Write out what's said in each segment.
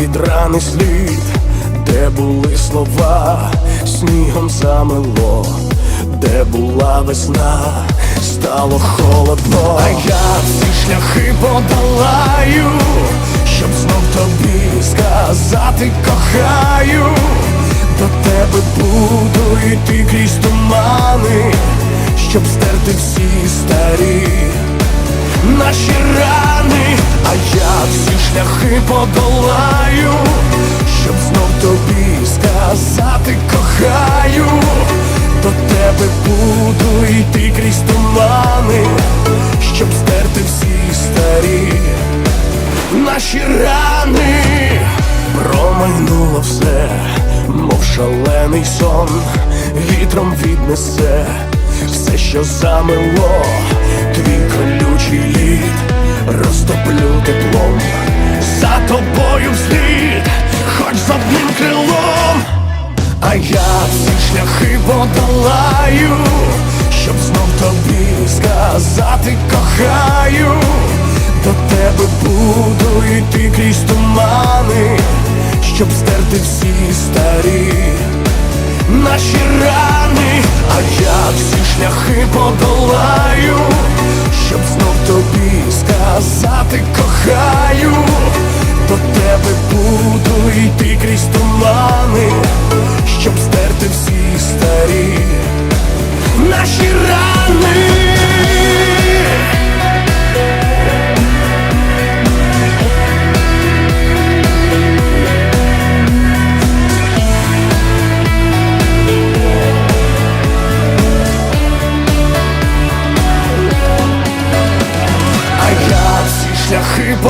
від рани слід, де були слова, снігом замело, де була весна, стало холодно, а я всі шляхи подолаю, щоб знов тобі сказати кохаю, до тебе буду йти крізь тумани, щоб стерти всі старі подолаю, щоб знов тобі сказати кохаю, до тебе буду йти крізь тумани, щоб стерти всі старі наші рани, промайнуло все, мов шалений сон, вітром віднесе все, що замело, подолаю, щоб знов тобі сказати кохаю, до тебе буду йти крізь тумани, щоб стерти всі старі наші рани, а я всі шляхи подолаю, щоб знов тобі сказати кохаю, до тебе буду йти крізь тумани, щоб стерти всі старі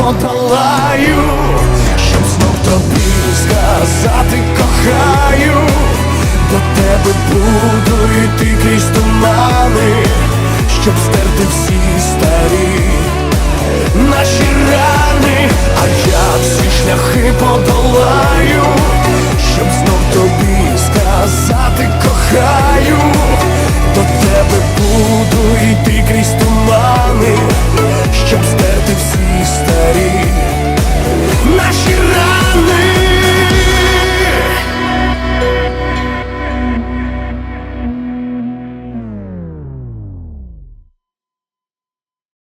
подолаю, щоб знов тобі сказати кохаю, до тебе буду йти крізь тумани, щоб стерти всі